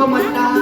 Come comandante.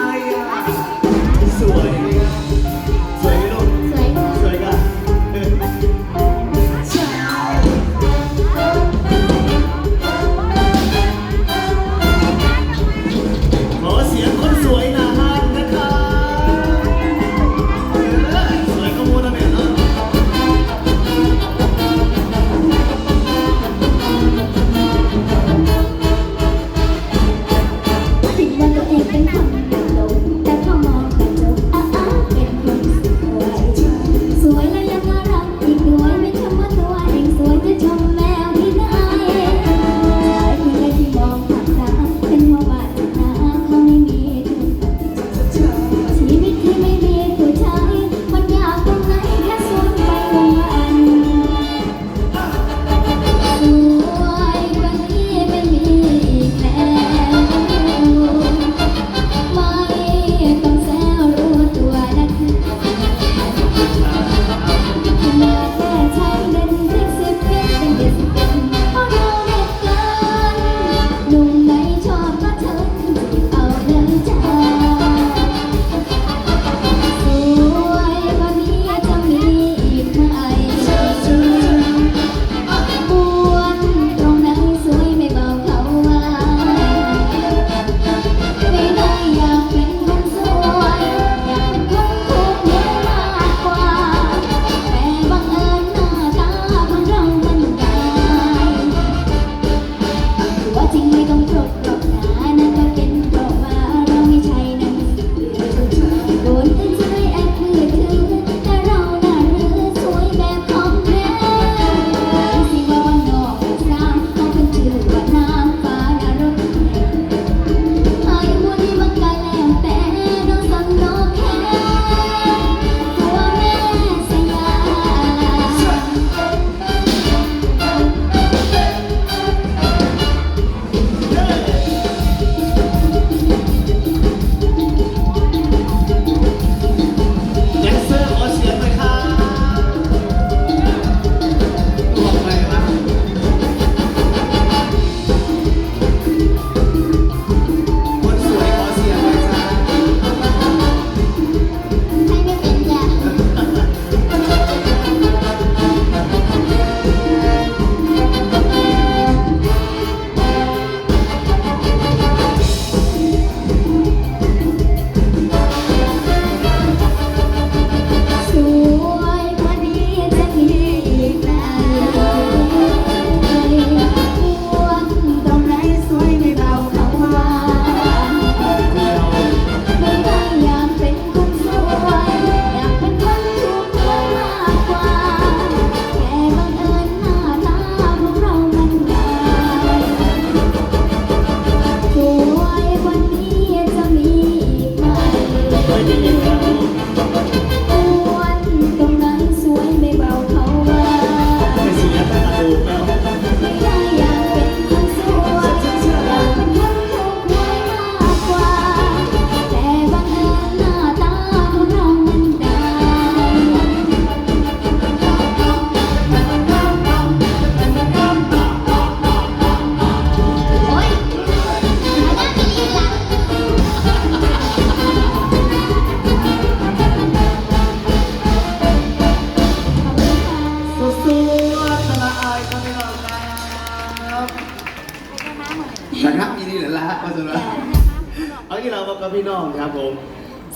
ครับผม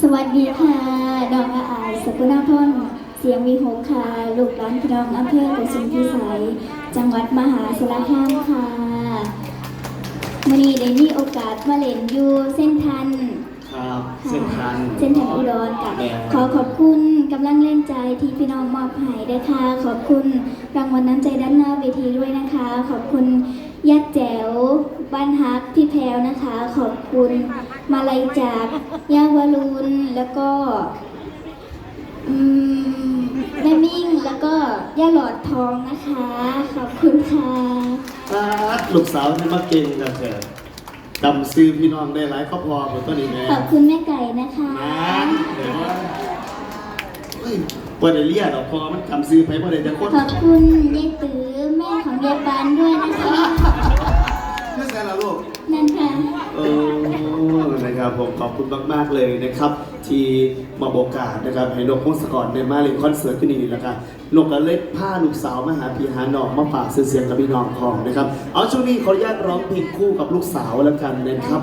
สวัสดีค่ะน้องอายสกุณาพรเสียงวีหงค่ะ ลูกหลานพี่น้องอำเภอกระชุนพิสัย จังหวัดมหาสารคามค่ะมันนี้ได้มีโอกาสมาเล่นอยู่เส้นทันครับเส้นทันเส้นทันอุดรกับขอขอบคุณกำลังเล่นใจที่พี่น้องมอบให้ได้ค่ะ ขอบคุณรางวัลน้ำใจด้านหน้าเวทีด้วยนะคะ ขอบคุณยัดแจ๋วบ้านฮักพี่แพลวนะคะ ขอบคุณ มาลัยจากย่าวรุนแล้วก็แม่มิ่งแล้วก็ย่าหลอดทองนะคะ ขอบคุณค่ะาลูกสาวนี่มาเก่งนะเธอจำซื้อพี่น้องได้หลายครอบครัวหมดต้นนี้แม่ขอบคุณแม่ไก่นะคะนะเดี๋ยวว่าเยด้เรียดอกพอมันจำซื้อไปบ่ได้จะคนขอบคุณยายตื้อแม่ของยายปานด้วยนะคะนี่ใช่ละลูกนั่นค่ะ นะครับผมขอบคุณมาก ๆ เลยนะครับ ที่มาโบอกาสนะครับให้นกพงศกรในมาเล่นคอนเสิร์ตที่นี่แล้วกับนกก็เล็กผ้าลูกสาวมหาพีหานองมาฝากเสียงกับพี่น้องของนะครับ เอาช่วงนี้ขออนุญาตร้องเพลงคู่กับลูกสาวแล้วกันนะครับ